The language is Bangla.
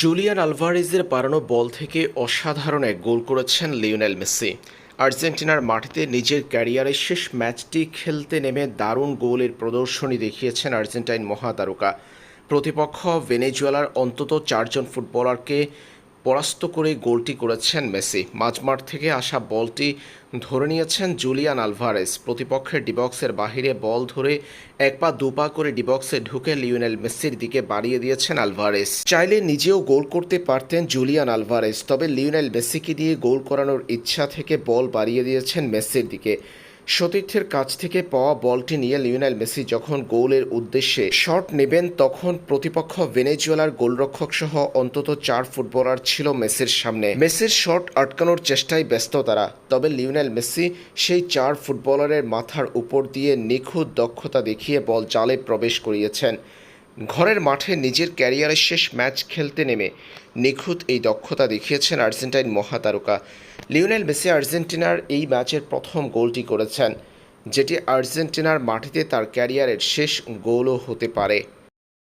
জুলিয়ান আলভারেজের বাড়ানো বল থেকে অসাধারণ এক গোল করেছেন লিওনেল মেসি। আর্জেন্টিনার মাটিতে নিজের ক্যারিয়ারের শেষ ম্যাচটি খেলতে নেমে দারুণ গোলের প্রদর্শনী দেখিয়েছেন আর্জেন্টাইন মহাতারকা। প্রতিপক্ষ ভেনেজুয়েলার অন্তত চারজন ফুটবলারকে পরাস্ত করে গোলটি করেছেন মেসি। মাঝমাঠ থেকে আসা বলটি ধরে নিয়েছেন জুলিয়ান আলভারেজ প্রতিপক্ষের ডিবক্সের বাহিরে বল ধরে এক পা, দু পা করে ডিবক্সে ঢুকে লিওনেল মেসির দিকে বাড়িয়ে দিয়েছেন আলভারেজ চাইলে নিজেও গোল করতে পারতেন জুলিয়ান আলভারেজ তবে লিওনেল মেসিকে দিয়ে গোল করানোর ইচ্ছা থেকে বল বাড়িয়ে দিয়েছেন মেসির দিকে। সতীর্থের কাছ থেকে পাওয়া বলটি নিয়ে লিওনাইল মেসি যখন গোলের উদ্দেশ্যে শট নেবেন, তখন প্রতিপক্ষ ভেনেজুয়েলার গোলরক্ষক সহ অন্তত চার ফুটবলার ছিল মেসির সামনে। মেসির শট আটকানোর চেষ্টায় ব্যস্ত তারা, তবে লিওনাইল মেসি সেই চার ফুটবলারের মাথার উপর দিয়ে নিখুঁত দক্ষতা দেখিয়ে বল জালে প্রবেশ করিয়েছেন। ঘরের মাঠে নিজের ক্যারিয়ারের শেষ ম্যাচ খেলতে নেমে নিখুঁত এই দক্ষতা দেখিয়েছেন আর্জেন্টাইন মহাতারকা। লিওনেল মেসি আর্জেন্টিনার এই ম্যাচের প্রথম গোলটি করেছেন, যেটি আর্জেন্টিনার মাটিতে তার ক্যারিয়ারের শেষ গোলও হতে পারে।